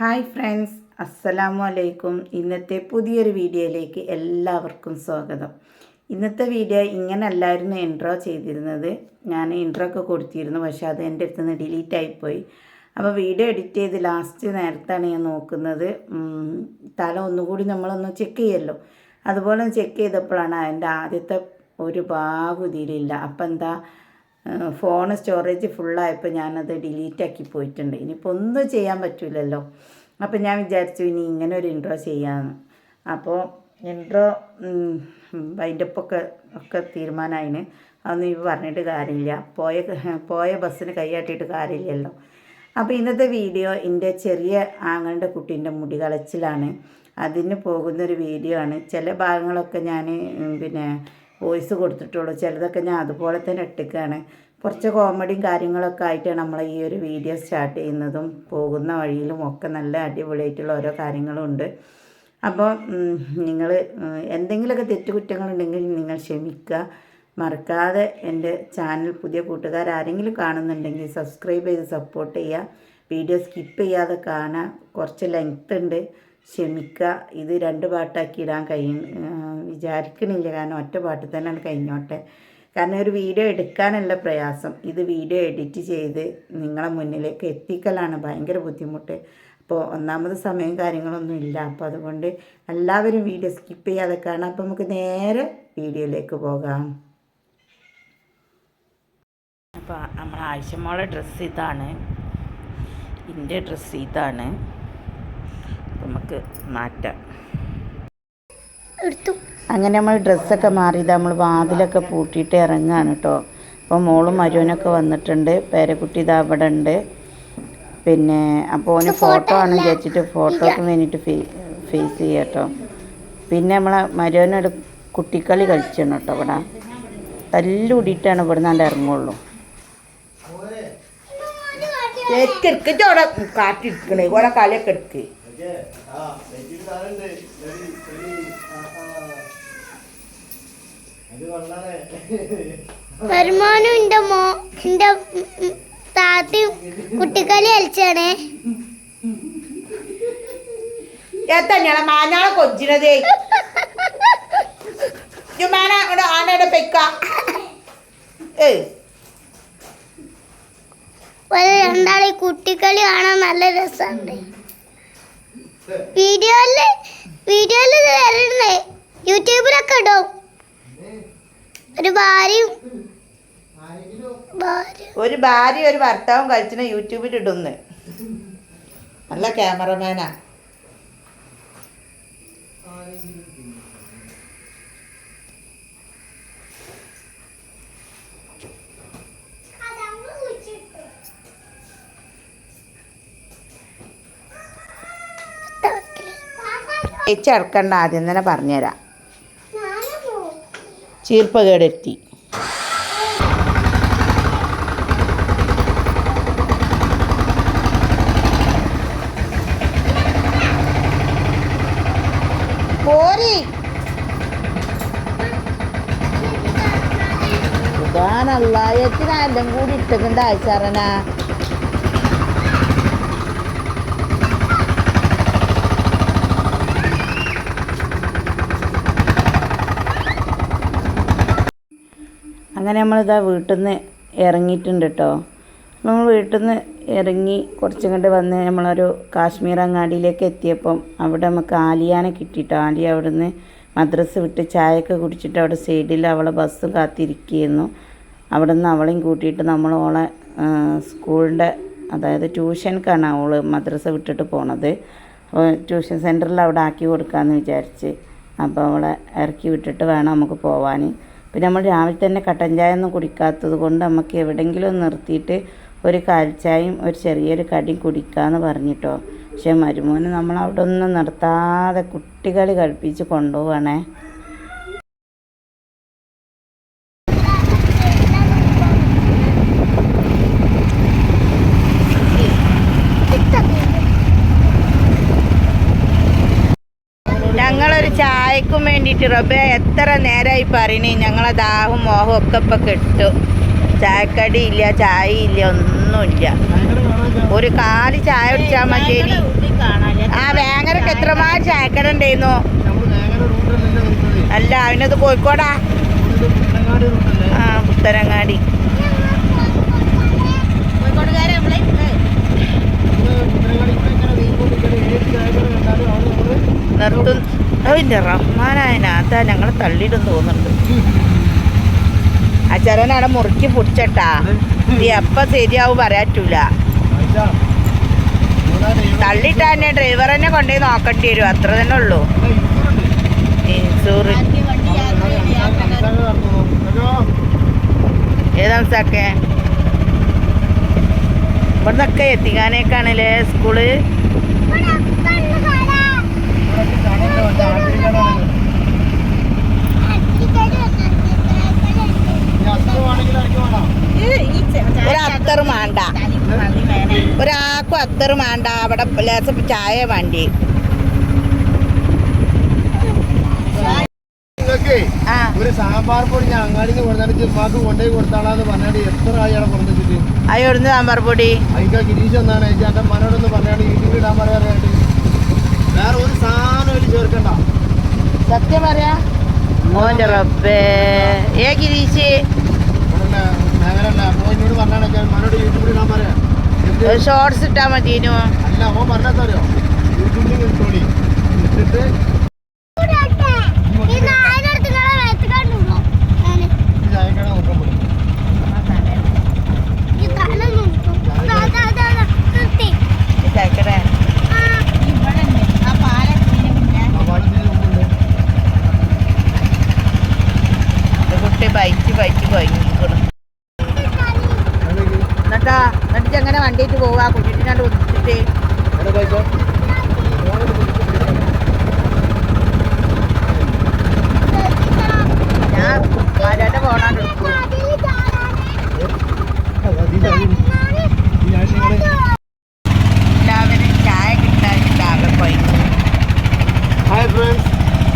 Hi friends അസ്സലാമു അലൈക്കും ഇന്നത്തെ പുതിയൊരു വീഡിയോയിലേക്ക് എല്ലാവർക്കും സ്വാഗതം. ഇന്നത്തെ വീഡിയോ ഇങ്ങനെ അല്ലായിരുന്നു ഇൻട്രോ ചെയ്തിരുന്നത്. ഞാൻ ഇൻട്രോ ഒക്കെ കൊടുത്തിരുന്നു പക്ഷേ അത് എന്റെ അടുത്ത് നിന്ന് ഡിലീറ്റ് ആയിപ്പോയി. അപ്പോൾ വീഡിയോ എഡിറ്റ് ചെയ്ത് ലാസ്റ്റ് നേരത്താണ് ഞാൻ നോക്കുന്നത്. തല ഒന്നുകൂടി നമ്മളൊന്ന് ചെക്ക് ചെയ്യല്ലോ. അതുപോലെ ചെക്ക് ചെയ്തപ്പോഴാണ് അതിന്റെ ആദ്യത്തെ ഒരു ഭാഗം ഇതിലില്ല. അപ്പം എന്താ ഫോൺ സ്റ്റോറേജ് ഫുള്ളായപ്പോൾ ഞാനത് ഡിലീറ്റാക്കി പോയിട്ടുണ്ട്. ഇനിയിപ്പോൾ ഒന്നും ചെയ്യാൻ പറ്റില്ലല്ലോ അപ്പോൾ ഞാൻ വിചാരിച്ചു ഇനി ഇങ്ങനെ ഒരു ഇൻട്രോ ചെയ്യാമെന്ന് അപ്പോൾ ഇൻട്രോ വൈൻഡപ്പൊക്കെ ഒക്കെ തീരുമാനമായിന്. അതൊന്നും ഇപ്പോൾ പറഞ്ഞിട്ട് കാര്യമില്ല. പോയ പോയ ബസ്സിന് കൈയാട്ടിയിട്ട് കാര്യമില്ലല്ലോ. അപ്പോൾ ഇന്നത്തെ വീഡിയോ എന്റെ ചെറിയ ആങ്ങളുടെ കുട്ടീന്റെ മുടി കളച്ചിലാണ് അതിന് പോകുന്നൊരു വീഡിയോ ആണ്. ചില ഭാഗങ്ങളൊക്കെ ഞാൻ പിന്നെ വോയിസ് കൊടുത്തിട്ടുള്ളൂ. ചിലതൊക്കെ ഞാൻ അതുപോലെ തന്നെ ഇട്ടിക്കാണ്. കുറച്ച് കോമഡിയും കാര്യങ്ങളൊക്കെ ആയിട്ടാണ് നമ്മൾ ഈ ഒരു വീഡിയോ സ്റ്റാർട്ട് ചെയ്യുന്നതും പോകുന്ന വഴിയിലും ഒക്കെ നല്ല അടിപൊളിയായിട്ടുള്ള ഓരോ കാര്യങ്ങളുണ്ട് അപ്പോൾ നിങ്ങൾ എന്തെങ്കിലുമൊക്കെ തെറ്റുകുറ്റങ്ങളുണ്ടെങ്കിൽ നിങ്ങൾ ക്ഷമിക്കുക. മറക്കാതെ എന്റെ ചാനൽ പുതിയ കൂട്ടുകാർ ആരെങ്കിലും കാണുന്നുണ്ടെങ്കിൽ സബ്സ്ക്രൈബ് ചെയ്ത് സപ്പോർട്ട് ചെയ്യുക. വീഡിയോ സ്കിപ്പ് ചെയ്യാതെ കാണുക കുറച്ച് ലെങ്ത് ഉണ്ട്. ക്ഷമിക്കുക ഇത് രണ്ട് പാട്ടാക്കി ഇടാൻ കഴിയും. വിചാരിക്കണില്ല. കാരണം ഒറ്റ പാട്ട് തന്നെയാണ് കഴിഞ്ഞോട്ടെ. കാരണം ഒരു വീഡിയോ എടുക്കാനുള്ള പ്രയാസം. ഇത് വീഡിയോ എഡിറ്റ് ചെയ്ത് നിങ്ങളെ മുന്നിലേക്ക് എത്തിക്കലാണ് ഭയങ്കര ബുദ്ധിമുട്ട്. അപ്പോൾ ഒന്നാമത് സമയം കാര്യങ്ങളൊന്നും ഇല്ല. അപ്പോൾ അതുകൊണ്ട് എല്ലാവരും വീഡിയോ സ്കിപ്പ് ചെയ്യാതെ കാണാം. അപ്പോൾ നമുക്ക് നേരെ വീഡിയോയിലേക്ക് പോകാം. അപ്പോൾ നമ്മൾ ആവശ്യമുള്ള ഡ്രസ്സ് ഇതാണ്. എന്റെ ഡ്രസ്സ് ഇതാണ്. നമുക്ക് മാറ്റാം. എടുത്തു. അങ്ങനെ നമ്മൾ ഡ്രസ്സൊക്കെ മാറിയത്. നമ്മൾ വാതിലൊക്കെ പൂട്ടിയിട്ട് ഇറങ്ങാണ് കേട്ടോ അപ്പോൾ മോളും മരുവനൊക്കെ വന്നിട്ടുണ്ട്. പേരക്കുട്ടി ഇതാ അവിടെ ഉണ്ട്. പിന്നെ അപ്പോൾ ഓന് ഫോട്ടോ ആണ് വിചാരിച്ചിട്ട് ഫോട്ടോക്ക് വേണ്ടിയിട്ട് ഫേ ഫേസ് ചെയ്യാം കേട്ടോ പിന്നെ നമ്മളെ മരുവനൊരു കുട്ടിക്കളി കളിച്ചാണ് കേട്ടോ ഇവിടെ. തല്ലുകൂടിയിട്ടാണ് ഇവിടെ നിന്നാണ്ട് ഇറങ്ങുള്ളൂ. കാറ്റിരിക്കണേ കാട്ടിരിക്കണേ. ഓരോ കളിയൊക്കെ വരുമാനം എന്റെ മോ എന്റെ താത്തി കുട്ടിക്കളി കളിച്ചാണേ. എത്തന്നെയാണ് മാഞ്ഞാളെ കൊച്ചിനതേ? ജുമാന ഇവിടെ ആനയുടെ പെക്ക ഏയ്. ഒരു രണ്ടാളെ കുട്ടിക്കളി കാണാൻ നല്ല രസമുണ്ട്. വീഡിയോയിൽ വീഡിയോയിൽ വരണേ യൂട്യൂബിലൊക്കെ ഇടും. ഒരു ഭാര്യയും ഭാര്യ ഒരു ഭാര്യ ഒരു ഭർത്താവും കഴിച്ചിന് യൂട്യൂബിൽ ഇടുന്ന്. നല്ല ക്യാമറമാനാ. ചേച്ചടക്കണ്ട ആദ്യം തന്നെ പറഞ്ഞുതരാം. ചീർപ്പകേടെത്തി. പോരി. സുഖാനല്ല എത്തിനാലും കൂടി ഇട്ടക്കണ്ട ആയിച്ചാറന അങ്ങനെ നമ്മളിതാ വീട്ടിൽ നിന്ന് ഇറങ്ങിയിട്ടുണ്ട് കേട്ടോ നമ്മൾ വീട്ടിൽ നിന്ന് ഇറങ്ങി കുറച്ചും കണ്ട് വന്ന് നമ്മളൊരു കാശ്മീർ അങ്ങാടിയിലേക്ക് എത്തിയപ്പം അവിടെ നമുക്ക് ആലിയാനെ കിട്ടിയിട്ടോ ആലിയ അവിടെ നിന്ന് മദ്രസ് വിട്ട് ചായയൊക്കെ കുടിച്ചിട്ട് അവിടെ സൈഡിൽ അവളെ ബസ് കാത്തിരിക്കുകയായിരുന്നു അവിടെ നിന്ന് അവളെയും കൂട്ടിയിട്ട് നമ്മൾ ഓളെ സ്കൂളിന്റെ അതായത് ട്യൂഷൻക്കാണ് അവൾ മദ്രസ വിട്ടിട്ട് പോണത്. അപ്പോൾ ട്യൂഷൻ സെന്ററിൽ അവിടെ ആക്കി കൊടുക്കാമെന്ന് വിചാരിച്ച്. അപ്പോൾ അവളെ ഇറക്കി വിട്ടിട്ട് വേണം നമുക്ക് പോവാൻ. പിന്നെ നമ്മൾ രാവിലെ തന്നെ കട്ടൻ ചായ ഒന്നും കുടിക്കാത്തത് കൊണ്ട് നമുക്ക് എവിടെയെങ്കിലും നിർത്തിയിട്ട് ഒരു കാൽച്ചായും ഒരു ചെറിയൊരു കടിയും കുടിക്കാമെന്ന് പറഞ്ഞിട്ടോ. പക്ഷേ മരുമോന് നമ്മൾ അവിടെ ഒന്നും നിർത്താതെ കുട്ടികളി കളിപ്പിച്ച് കൊണ്ടുപോവാണേ. ഞങ്ങളൊരു ചായക്കും വേണ്ടിയിട്ട് റബ്ബെ എത്ര നേരമായി പറയണേ. ഞങ്ങളെ ദാഹവും മോഹവും ഒക്കെ ഇപ്പം കിട്ടും. ചായക്കടി ഇല്ല ചായ ഇല്ല ഒന്നുമില്ല. ഒരു കാൽ ചായ കുടിച്ചാൽ മതിയേനി ആ വേങ്ങരക്ക് എത്രമാതിരി ചായക്കട ഉണ്ടായിരുന്നു? അല്ല അവനത് കോഴിക്കോടാ ആ പുത്തരങ്ങാടി നിർത്തുന്നു നിർത്തും. അതിന്റെ റഹ്മാനായ അതാ ഞങ്ങൾ തള്ളിയിടും തോന്നുന്നുണ്ട് ആ ചരനവിടെ മുറുക്കി പൊടിച്ചട്ടാ നീ എപ്പം ശരിയാവും പറയാറ്റൂല തള്ളിട്ടാ തന്നെ ഡ്രൈവർ തന്നെ കൊണ്ടുപോയി നോക്കേണ്ടി വരും അത്ര തന്നെ ഉള്ളൂ ഇൻഷുറുണ്ട്. ഇൻഷൂർ സംസ്ഥാനം നടത്തുന്നു. ഹലോ. ഏത് ഇവിടുന്നൊക്കെ എത്തിക്കാനേക്കാണല്ലേ സ്കൂൾ ഇവിടൊക്കെ കടയുണ്ട്, മറ്റേ ആട്ടിൻ കടയാണ്. ഇനി അത്ര വേണമെങ്കിൽ എനിക്ക് വേണം. ഒരു അത്തറ് മാണ്ട ഒരാൾക്കും അത്തർ വേണ്ട. അവിടെ ലേസം ചായ വേണ്ടി. ഒരു സാമ്പാർ പൊടി ഞാൻ അങ്ങാടിയിൽ നിന്ന് കൊടുത്താൽ ഉമ്മാക്ക് കൊണ്ടുപോയി കൊടുത്താളാന്ന് പറഞ്ഞാൽ എത്ര ആയി അവിടെ കൊണ്ടുവച്ചിട്ട്? അയോടുന്ന് സാമ്പാർ പൊടി? അതിന്റെ ഗിരീഷ് എന്നാണ് എന്റെ മനോടൊന്ന് പറഞ്ഞാൽ യൂട്യൂബിൽ ഇടാൻ പറയാനായിട്ട്. വേറെ ഒരു സാധനം അതിൽ ചേർക്കണ്ട. സത്യം പറയാ? മോന്റെ റബ്ബേ. ഏ ഗിരീശ് ഷോർട്സ് ഇട്ടാ മതിനു അല്ല യൂട്യൂബിൽ ഇട്ടിട്ട് ഈ ചായക്കട നോക്കാൻ പോയി. എന്നിട്ടാ എന്നിട്ട് എങ്ങനെ വണ്ടിയിട്ട് പോവാ? കുട്ടിനാണ്ട് ഒന്നിച്ചിട്ട്. എവിടെ പൈസ ഞാൻ മരയുടെ പോണാണ്ട് എടുക്കും എല്ലാവരും ചായ കിട്ടാൻ കൊഴിഞ്ഞു ഹായ് ഫ്രണ്ട്സ്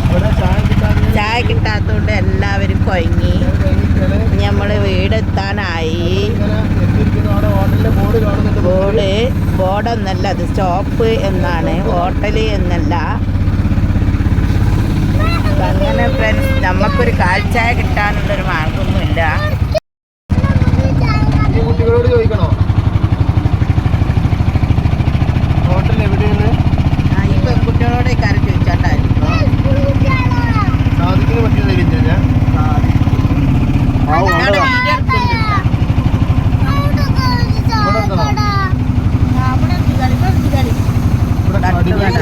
ഇവിടെ ചായ കിട്ടാൻ ചായ കിട്ടാത്തതുകൊണ്ട് എല്ലാവരും കൊയങ്ങി കഴിഞ്ഞിട്ടാണ് നമ്മൾ വീടെത്താനായി ഇങ്ങനെ എത്തിയിരിക്കുന്നു അവിടെ ഹോട്ടലിലെ ബോർഡ് കാണുന്നുണ്ട് ബോർഡ് ബോർഡൊന്നല്ല അത് സ്റ്റോപ്പ് എന്നാണ്. ഹോട്ടൽ എന്നല്ല. അങ്ങനെ ഫ്രണ്ട്സ് നമുക്കൊരു കാഴ്ച കിട്ടാനുള്ളൊരു മാർഗമൊന്നുമില്ല കുട്ടികളോട് ചോദിക്കണോ? ഹോട്ടൽ എവിടെയാണ്? ആ, ഈ പെൺകുട്ടികളോട് കാര്യം ചോദിച്ചാണ്ടായിരുന്നു. സാധിക്കിന് പറ്റിയ തരില്ല ഞാൻ ഞാൻ വീഡിയോ എടുക്കുന്നുണ്ട് ട്ടാ. ഇവിടെ തട്ടുകട. കടിഞ്ഞ- ആ, ആ കടൽ കാണുമ്പോ മൂട്ടിയിട്ട് ഓ, ഇത് മിനിക്കണേ. എന്തിനുണ്ട്?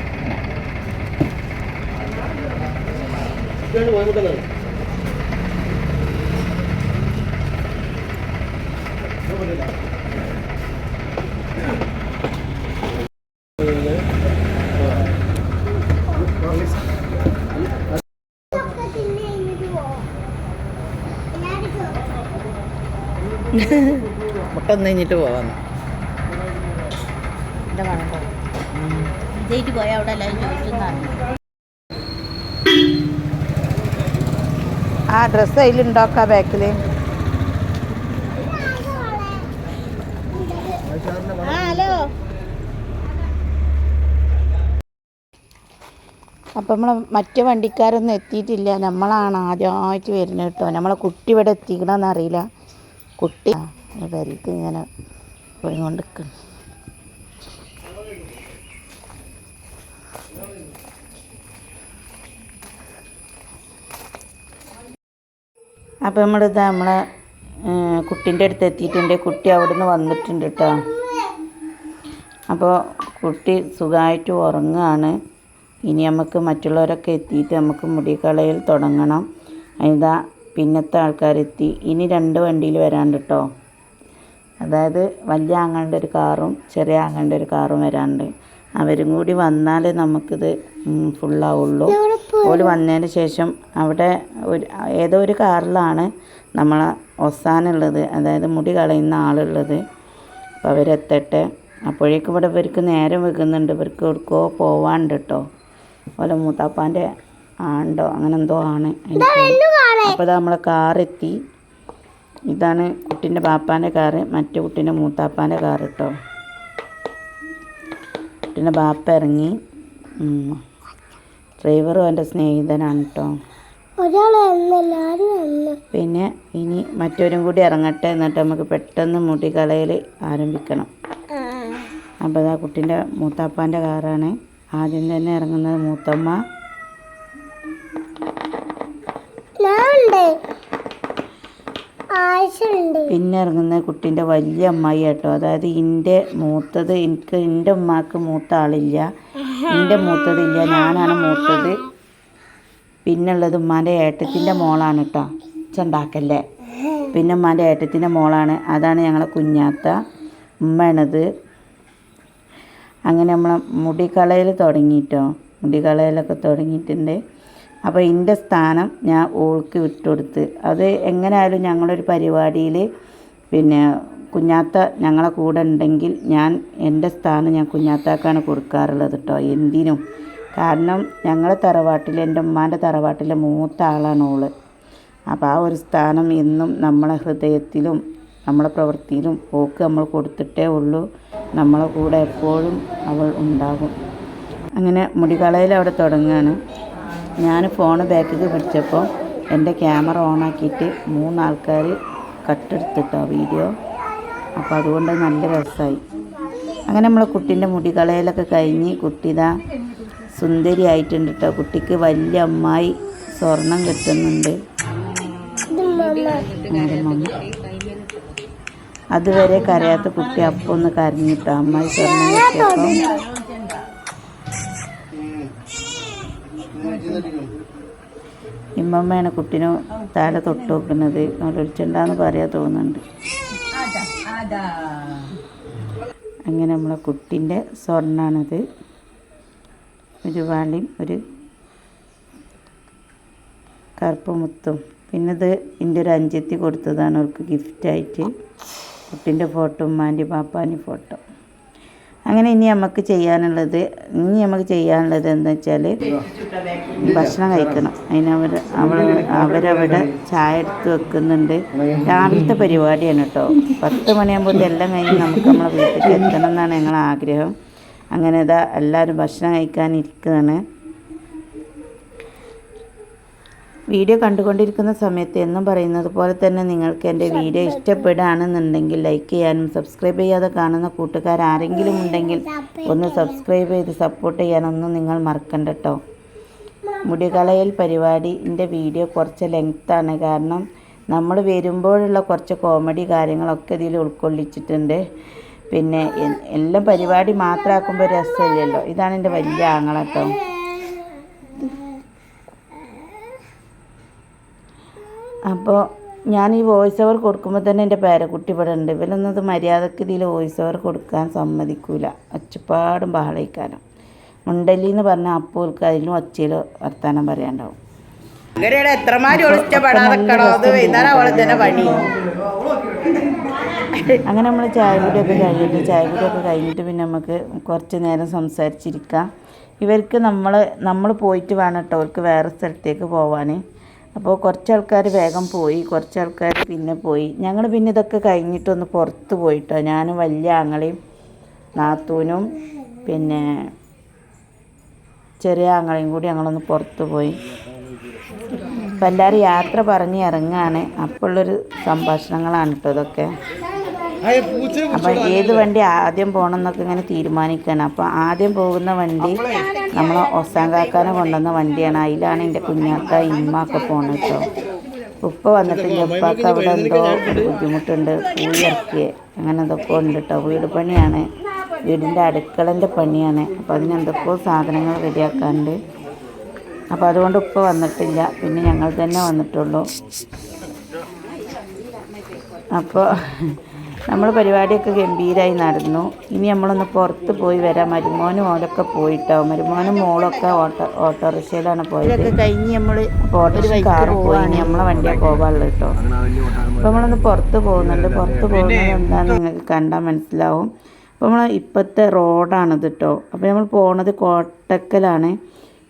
ഇതാണ് കോയമ്പത്തൂർ. മുട്ട ഒന്ന് കഴിഞ്ഞിട്ട് പോവാം. ഇതേറ്റ് പോയ അവിടെ എല്ലാവരും ചോദിച്ചെന്നാണ്. ആ ഡ്രസ്സ് അതിലുണ്ടാക്കാം ബാക്കിൽ അപ്പം നമ്മൾ മറ്റു വണ്ടിക്കാരൊന്നും എത്തിയിട്ടില്ല. നമ്മളാണ് ആദ്യമായിട്ട് വരുന്നത് കേട്ടോ. നമ്മളെ കുട്ടി ഇവിടെ എത്തിക്കണമെന്നറിയില്ല കുട്ടി വരിക്ക് ഇങ്ങനെ പോയിക്കൊണ്ടിരിക്കുന്നു. അപ്പോൾ നമ്മളിത് നമ്മളെ കുട്ടീന്റെ അടുത്ത് എത്തിയിട്ടുണ്ട്. കുട്ടി അവിടെ നിന്ന് വന്നിട്ടുണ്ട് കേട്ടോ അപ്പോൾ കുട്ടി സുഖമായിട്ട് ഉറങ്ങുകയാണ് ഇനി നമുക്ക് മറ്റുള്ളവരൊക്കെ എത്തിയിട്ട് നമുക്ക് മുടി കളയൽ തുടങ്ങണം. ഇതാ പിന്നത്തെ ആൾക്കാരെത്തി. ഇനി രണ്ട് വണ്ടിയിൽ വരാണ്ട് കേട്ടോ അതായത് വലിയ ആങ്ങളുടെ ഒരു കാറും ചെറിയ ആങ്ങളുടെ ഒരു കാറും വരാണ്ട്. അവരും കൂടി വന്നാലേ നമുക്കിത് ഫുള്ളാവുള്ളൂ ഓൽ വന്നതിന് ശേഷം അവിടെ ഒരു ഏതോ ഒരു കാറിലാണ് നമ്മളെ ഒസാനുള്ളത് അതായത് മുടി കളയുന്ന ആളുള്ളത്. അപ്പോൾ അവരെത്തട്ടെ. അപ്പോഴേക്കും ഇവിടെ ഇവർക്ക് നേരം വെക്കുന്നുണ്ട് ഇവർക്ക് എവിടെക്കോ പോവാണ്ട് കേട്ടോ ഓല മൂത്താപ്പാന്റെ ആണ്ടോ അങ്ങനെ എന്തോ ആണ് അപ്പോൾ ഇത് നമ്മളെ കാറെത്തി. ഇതാണ് കുട്ടീന്റെ പാപ്പാന്റെ കാറ് മറ്റേ കുട്ടീന്റെ മൂത്താപ്പാന്റെ കാറ് കേട്ടോ കുട്ടീന്റെ ബാപ്പ ഇറങ്ങി. ഡ്രൈവറും എന്റെ സ്നേഹിതനാണ് കേട്ടോ പിന്നെ ഇനി മറ്റവരും കൂടി ഇറങ്ങട്ടെ എന്നിട്ട് നമുക്ക് പെട്ടെന്ന് മുടികളയിൽ ആരംഭിക്കണം. അപ്പോൾ ഇതാ കുട്ടീന്റെ മൂത്താപ്പാന്റെ കാറാണ്. ആദ്യം തന്നെ ഇറങ്ങുന്നത് മൂത്തമ്മ ഞാൻ ഉണ്ട് ആഴ്ച ഉണ്ട് പിന്നെ ഇറങ്ങുന്ന കുട്ടീന്റെ വലിയ അമ്മായി കേട്ടോ. അതായത് എന്റെ മൂത്തത് എനിക്ക് എന്റെ ഉമ്മാക്ക് മൂത്ത ആളില്ല. എന്റെ മൂത്തതില്ല ഞാനാണ് മൂത്തത്. പിന്നുള്ളത് ഉമ്മാന്റെ ഏട്ടത്തിന്റെ മോളാണ് കേട്ടോ. ചണ്ടാക്കല്ലേ പിന്നെ ഉമ്മാന്റെ ഏട്ടത്തിന്റെ മോളാണ്. അതാണ് ഞങ്ങളെ കുഞ്ഞാത്ത ഉമ്മയാണത്. അങ്ങനെ നമ്മളെ മുടി തുടങ്ങിയിട്ടോ മുടി തുടങ്ങിയിട്ടുണ്ട്. അപ്പോൾ എന്റെ സ്ഥാനം ഞാൻ ഓൾക്ക് വിട്ടുകൊടുത്ത്. അത് എങ്ങനെയായാലും ഞങ്ങളൊരു പരിപാടിയിൽ പിന്നെ കുഞ്ഞാത്ത ഞങ്ങളെ കൂടെ ഉണ്ടെങ്കിൽ ഞാൻ എന്റെ സ്ഥാനം ഞാൻ കുഞ്ഞാത്താക്കാണ് കൊടുക്കാറുള്ളത് കേട്ടോ എന്തിനും. കാരണം ഞങ്ങളെ തറവാട്ടിൽ എന്റെ ഉമ്മാന്റെ തറവാട്ടിലെ മൂത്ത ആളാണ് ഓൾ. അപ്പോൾ ആ ഒരു സ്ഥാനം എന്നും നമ്മളെ ഹൃദയത്തിലും നമ്മളെ പ്രവൃത്തിയിലും പോക്ക് നമ്മൾ കൊടുത്തിട്ടേ ഉള്ളൂ. നമ്മളെ കൂടെ എപ്പോഴും അവൾ ഉണ്ടാകും. അങ്ങനെ മുടികളയിൽ അവിടെ തുടങ്ങുകയാണ് ഞാൻ ഫോൺ ബാക്കിൽ പിടിച്ചപ്പോൾ എന്റെ ക്യാമറ ഓണാക്കിയിട്ട് മൂന്നാൾക്കാർ കട്ടെടുത്തിട്ടോ വീഡിയോ അപ്പോൾ അതുകൊണ്ട് നല്ല രസമായി. അങ്ങനെ നമ്മളെ കുട്ടീന്റെ മുടികളയിലൊക്കെ കഴിഞ്ഞ് കുട്ടി ഇതാ സുന്ദരി ആയിട്ടുണ്ട് കേട്ടോ കുട്ടിക്ക് വലിയ അമ്മായി സ്വർണം കിട്ടുന്നുണ്ട്. അതുവരെ കരയാത്ത കുട്ടി അപ്പൊന്ന് കരഞ്ഞിട്ടോ. അമ്മായി സ്വർണം കിട്ടിയപ്പോൾ ഇമ്മമ്മയാണ് കുട്ടീനെ താഴെ തൊട്ട് നോക്കുന്നത് ഒളിച്ചുണ്ടാന്ന് പറയാൻ തോന്നുന്നുണ്ട്. അങ്ങനെ നമ്മളെ കുട്ടിന്റെ സ്വർണാണിത്. ഒരു വാളിയും ഒരു കറുപ്പ് മുത്തും. പിന്നെ ഇത് എന്റെ ഒരു അഞ്ചെത്തി കൊടുത്തതാണ്. അവർക്ക് ഗിഫ്റ്റായിട്ട് കുട്ടീന്റെ ഫോട്ടോ ഉമ്മാന്റെ പാപ്പാന്റെ ഫോട്ടോ അങ്ങനെ ഇനി നമുക്ക് ചെയ്യാനുള്ളത് ഇനി നമുക്ക് ചെയ്യാനുള്ളത് എന്താ വെച്ചാൽ ഭക്ഷണം കഴിക്കണം. അതിനവർ അവൾ അവരവിടെ ചായ എടുത്ത് വെക്കുന്നുണ്ട്. രാവിലത്തെ പരിപാടിയാണ് കേട്ടോ പത്ത് മണിയാകുമ്പോൾ എല്ലാം കഴിഞ്ഞ് നമുക്ക് നമ്മളെ വീട്ടിലേക്ക് എത്തണം എന്നാണ് ഞങ്ങളെ ആഗ്രഹം അങ്ങനെ ഇതാ എല്ലാവരും ഭക്ഷണം കഴിക്കാനിരിക്കുകയാണ് വീഡിയോ കണ്ടുകൊണ്ടിരിക്കുന്ന സമയത്ത് എന്നും പറയുന്നത് പോലെ തന്നെ നിങ്ങൾക്ക് എന്റെ വീഡിയോ ഇഷ്ടപ്പെടുകയാണെന്നുണ്ടെങ്കിൽ ലൈക്ക് ചെയ്യാനും സബ്സ്ക്രൈബ് ചെയ്യാതെ കാണുന്ന കൂട്ടുകാർ ആരെങ്കിലും ഉണ്ടെങ്കിൽ ഒന്ന് സബ്സ്ക്രൈബ് ചെയ്ത് സപ്പോർട്ട് ചെയ്യാനൊന്നും നിങ്ങൾ മറക്കണ്ട കേട്ടോ മുടികളയൽ പരിപാടി എന്റെ വീഡിയോ കുറച്ച് ലെങ്ത്താണ് കാരണം നമ്മൾ വരുമ്പോഴുള്ള കുറച്ച് കോമഡി കാര്യങ്ങളൊക്കെ ഇതിൽ ഉൾക്കൊള്ളിച്ചിട്ടുണ്ട്. പിന്നെ എല്ലാം പരിപാടി മാത്രമാക്കുമ്പോൾ രസമില്ലല്ലോ. ഇതാണ് എന്റെ വലിയ ആങ്ങള അപ്പോൾ ഞാൻ ഈ വോയിസ് ഓവർ കൊടുക്കുമ്പോൾ തന്നെ എന്റെ പേരക്കുട്ടി ഇവിടെ ഉണ്ട്. ഇവരൊന്നത് മര്യാദയ്ക്ക് ഇതിൽ വോയിസ് ഓവർ കൊടുക്കാൻ സമ്മതിക്കൂല. ഒച്ചപ്പാടും ബഹളയിക്കാനും മുണ്ടല്ലി എന്ന് പറഞ്ഞാൽ അപ്പോൾക്ക് അതിലും ഒച്ചയിൽ വർത്താനം പറയാണ്ടാവും. തന്നെ പണി. അങ്ങനെ നമ്മൾ ചായ കുടിയൊക്കെ കഴിഞ്ഞിട്ട് ചായ കുടിയൊക്കെ കഴിഞ്ഞിട്ട് പിന്നെ നമുക്ക് കുറച്ച് നേരം സംസാരിച്ചിരിക്കാം. ഇവർക്ക് നമ്മൾ നമ്മൾ പോയിട്ട് വേണം കേട്ടോ. അവർക്ക് വേറെ സ്ഥലത്തേക്ക് പോവാൻ അപ്പോൾ കുറച്ച് ആൾക്കാർ വേഗം പോയി കുറച്ച് ആൾക്കാർ പിന്നെ പോയി. ഞങ്ങൾ പിന്നെ ഇതൊക്കെ കഴിഞ്ഞിട്ടൊന്ന് പുറത്ത് പോയിട്ടോ. ഞാനും വലിയ ആങ്ങളെയും നാത്തൂനും പിന്നെ ചെറിയ ആങ്ങളെയും കൂടി ഞങ്ങളൊന്ന് പുറത്ത് പോയി. അപ്പം എല്ലാവരും യാത്ര പറഞ്ഞ് ഇറങ്ങുകയാണ് അപ്പോഴുള്ളൊരു സംഭാഷണങ്ങളാണ് കേട്ടോ ഇതൊക്കെ. അപ്പം ഏത് വണ്ടി ആദ്യം പോകണം എന്നൊക്കെ ഇങ്ങനെ തീരുമാനിക്കാണ് അപ്പോൾ ആദ്യം പോകുന്ന വണ്ടി നമ്മളെ ഒസാങ്കാക്കാനെ കൊണ്ടുവന്ന വണ്ടിയാണ്. അതിലാണ് എന്റെ കുഞ്ഞാക്ക ഇമ്മ ഒക്കെ പോകണം കേട്ടോ. ഉപ്പ വന്നിട്ട് ഉപ്പാക്ക് അവിടെ എന്തോ ബുദ്ധിമുട്ടുണ്ട്. പൂയി ഇറക്കിയേ അങ്ങനെ എന്തൊക്കെ ഉണ്ട് കേട്ടോ. വീട് പണിയാണ്. വീടിന്റെ അടുക്കളന്റെ പണിയാണ്. അപ്പോൾ അതിന് എന്തൊക്കെയോ സാധനങ്ങൾ റെഡിയാക്കാനുണ്ട്. അപ്പോൾ അതുകൊണ്ട് ഉപ്പ വന്നിട്ടില്ല. പിന്നെ ഞങ്ങൾ തന്നെ വന്നിട്ടുള്ളൂ. അപ്പോൾ നമ്മൾ പരിപാടിയൊക്കെ ഗംഭീരമായി നടന്നു. ഇനി നമ്മളൊന്ന് പുറത്ത് പോയി വരാം. മരുമോനും ഓലൊക്കെ പോയിട്ടോ? മരുമോനും മോളൊക്കെ ഓട്ടോ ഓട്ടോറിക്ഷയിലാണ് പോയത്. ഇതൊക്കെ കഴിഞ്ഞ് നമ്മൾ ഓട്ടോറിക്ഷ കാറ് പോയി. ഇനി നമ്മളെ വണ്ടിയാണ് പോകാനുള്ളത് കേട്ടോ. അപ്പം അപ്പോൾ നമ്മളൊന്ന് പുറത്ത് പോകുന്നുണ്ട്. പുറത്ത് പോകുന്നത് എന്താണെന്ന് നിങ്ങൾക്ക് കണ്ടാൽ മനസ്സിലാവും. അപ്പോൾ നമ്മൾ ഇപ്പോഴത്തെ റോഡാണിത് കേട്ടോ. അപ്പോൾ നമ്മൾ പോണത് കോട്ടക്കലാണ്.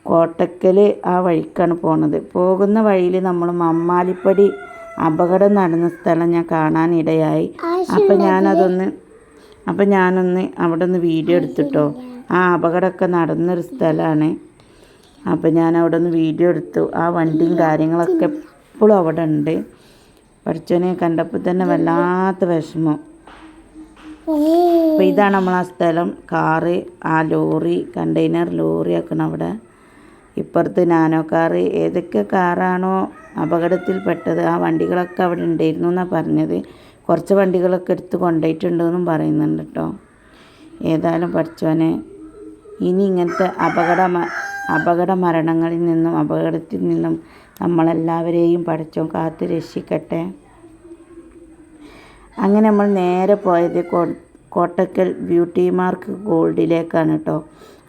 കോട്ടക്കൽ ആ വഴിക്കാണ് പോണത്. പോകുന്ന വഴിയിൽ നമ്മൾ മമ്മാലിപ്പടി അപകടം നടന്ന സ്ഥലം ഞാൻ കാണാനിടയായി. അപ്പം ഞാനതൊന്ന് അപ്പം ഞാനൊന്ന് അവിടെ നിന്ന് വീഡിയോ എടുത്തിട്ടോ. ആ അപകടമൊക്കെ നടന്നൊരു സ്ഥലമാണ് അപ്പം ഞാൻ അവിടെ നിന്ന് വീഡിയോ എടുത്തു. ആ വണ്ടിയും കാര്യങ്ങളൊക്കെ എപ്പോഴും അവിടെ ഉണ്ട് പഠിച്ചവനെ കണ്ടപ്പോൾ തന്നെ വല്ലാത്ത വിഷമം. അപ്പോൾ ഇതാണ് നമ്മൾ ആ സ്ഥലം. കാറ് ആ ലോറി കണ്ടെയ്നർ ലോറി ആക്കണം അവിടെ. ഇപ്പുറത്ത് നാനോ കാറ് ഏതൊക്കെ കാറാണോ അപകടത്തിൽപ്പെട്ടത് ആ വണ്ടികളൊക്കെ അവിടെ ഉണ്ടായിരുന്നു എന്നാണ് പറഞ്ഞത്. കുറച്ച് വണ്ടികളൊക്കെ എടുത്ത് കൊണ്ടുപോയിട്ടുണ്ടെന്നും പറയുന്നുണ്ട് കേട്ടോ. ഏതായാലും പഠിച്ചവനെ ഇനി ഇങ്ങനത്തെ അപകട അപകട മരണങ്ങളിൽ നിന്നും അപകടത്തിൽ നിന്നും നമ്മളെല്ലാവരെയും പഠിച്ചോ കാത്ത് രക്ഷിക്കട്ടെ. അങ്ങനെ നമ്മൾ നേരെ പോയത് കോട്ടക്കൽ ബ്യൂട്ടി മാർക്ക് ഗോൾഡിലേക്കാണ് കേട്ടോ.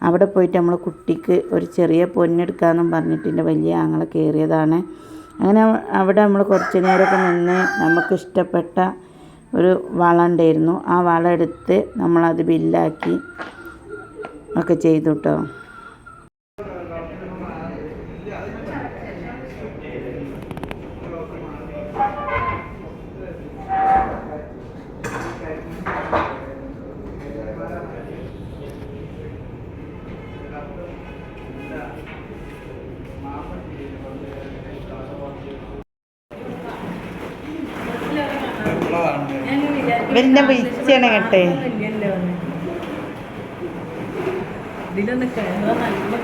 അവിടെ പോയിട്ട് നമ്മൾ കുട്ടിക്ക് ഒരു ചെറിയ പൊന്നെടുക്കാമെന്നും പറഞ്ഞിട്ട് എന്റെ വലിയ ആങ്ങളെ കയറിയതാണ്. അങ്ങനെ അവിടെ നമ്മൾ കുറച്ച് നേരമൊക്കെ നിന്ന് നമുക്ക് ഇഷ്ടപ്പെട്ട ഒരു വള ഉണ്ടായിരുന്നു. ആ വള എടുത്ത് നമ്മളത് ബില്ലാക്കി ഒക്കെ ചെയ്തു കേട്ടോ. ഇവരിന്നെ വിളിച്ചാണ് കേട്ടെ. ഇതിലൊന്ന് കയറാൻ നല്ല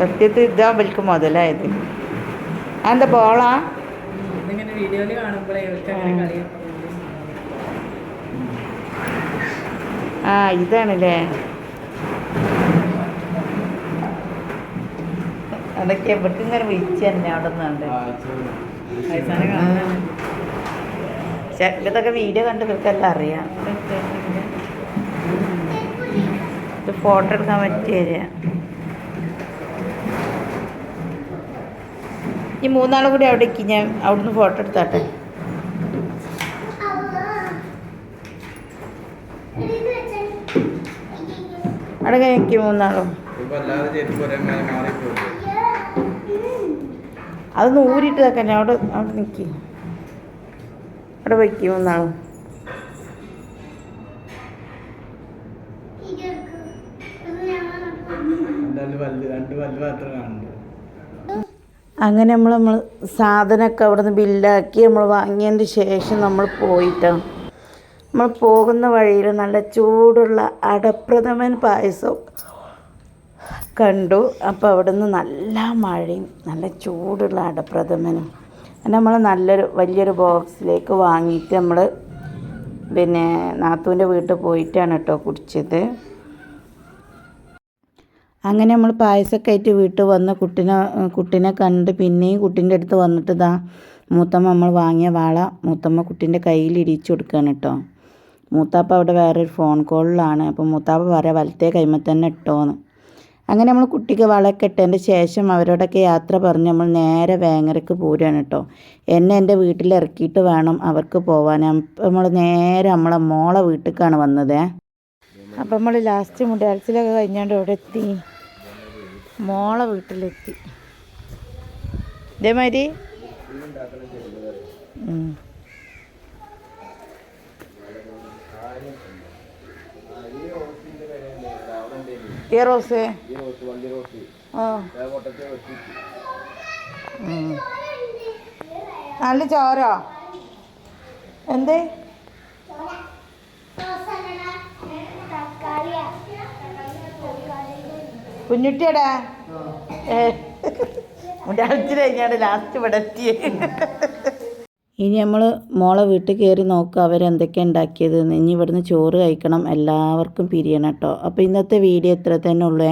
സത്യത്തിൽ ഇതാ അവർക്ക് മുതലായത്. അതെന്താ ബോളാ? വീഡിയോയിൽ കാണുമ്പോഴേ ഇവർക്ക് ആ ഇതാണല്ലേ. അതൊക്കെ ഇവർക്ക് ഇങ്ങനെ വിളിച്ചു തന്നെ അവിടെ നിന്നുണ്ട് ഇതൊക്കെ വീഡിയോ കണ്ട് ഇവർക്കെല്ലാം അറിയാം. ഇത് ഫോട്ടോ എടുക്കാൻ പറ്റിയ ഈ മൂന്നാളും കൂടി അവിടേക്ക് ഞാൻ അവിടുന്ന് ഫോട്ടോ എടുത്താട്ടെ. അവിടെ കഴിക്ക് മൂന്നാളും. അതൊന്ന് ഊരിട്ട് വെക്കാൻ അവിടെ അവിടെ നിൽക്കി അവിടെ വയ്ക്കും ഒന്നാണ് അങ്ങനെ നമ്മൾ നമ്മൾ സാധനമൊക്കെ അവിടെ നിന്ന് ബില്ലാക്കി നമ്മൾ വാങ്ങിയതിന്റെ ശേഷം നമ്മൾ പോയിട്ടാണ് നമ്മൾ പോകുന്ന വഴിയിൽ നല്ല ചൂടുള്ള അടപ്രഥമൻ പായസം കണ്ടു. അപ്പോൾ അവിടെ നിന്ന് നല്ല മഴയും നല്ല ചൂടുള്ള അടപ്രഥമനും. നമ്മൾ നല്ലൊരു വലിയൊരു ബോക്സിലേക്ക് വാങ്ങിയിട്ട് നമ്മൾ പിന്നെ നാത്തൂന്റെ വീട്ടിൽ പോയിട്ടാണ് കേട്ടോ കുടിച്ചത്. അങ്ങനെ നമ്മൾ പായസമൊക്കെ ആയിട്ട് വീട്ടിൽ വന്ന് കുട്ടിനെ കുട്ടിനെ കണ്ട് പിന്നെയും കുട്ടീന്റെ അടുത്ത് വന്നിട്ട് ഇതാ മൂത്തമ്മ നമ്മൾ വാങ്ങിയ വാള മൂത്തമ്മ കുട്ടീന്റെ കയ്യിൽ ഇടിച്ചു കൊടുക്കുകയാണ് കേട്ടോ. മൂത്താപ്പ അവിടെ വേറൊരു ഫോൺ കോളിലാണ്. അപ്പോൾ മൂത്താപ്പ പറയാം വലത്തേ കൈമ തന്നെ ഇട്ടോന്ന്. അങ്ങനെ നമ്മൾ കുട്ടിക്ക് ഇട്ടതിന്റെ ശേഷം അവരോടൊക്കെ യാത്ര പറഞ്ഞ് നമ്മൾ നേരെ വേങ്ങരക്ക് പോരുകയാണ് കേട്ടോ. എന്നെ എന്റെ വീട്ടിൽ ഇറക്കിയിട്ട് വേണം അവർക്ക് പോവാൻ. നമ്മൾ നേരെ നമ്മളെ മോളെ വീട്ടിലേക്കാണ് വന്നത്. അപ്പം നമ്മൾ ലാസ്റ്റ് മുടിയാഴ്ചയിലൊക്കെ കഴിഞ്ഞാണ്ട് ഇവിടെ എത്തി. മോളെ വീട്ടിലെത്തി. ഇതേമാതിരി. ഉം. നല്ല ചോരോ എന്തേ കുഞ്ഞുട്ടിയടാ. ഏ. ഒരാഴ്ച കഴിഞ്ഞാണ് ലാസ്റ്റ് ഇവിടെ എത്തിയേ. ഇനി നമ്മൾ മോളെ വീട്ടിൽ കയറി നോക്കുക അവരെന്തൊക്കെ ഉണ്ടാക്കിയത് ഇനി ഇവിടുന്ന് ചോറ് കഴിക്കണം. എല്ലാവർക്കും പിരിയണം കേട്ടോ. അപ്പോൾ ഇന്നത്തെ വീഡിയോ ഇത്ര തന്നെ ഉള്ളേ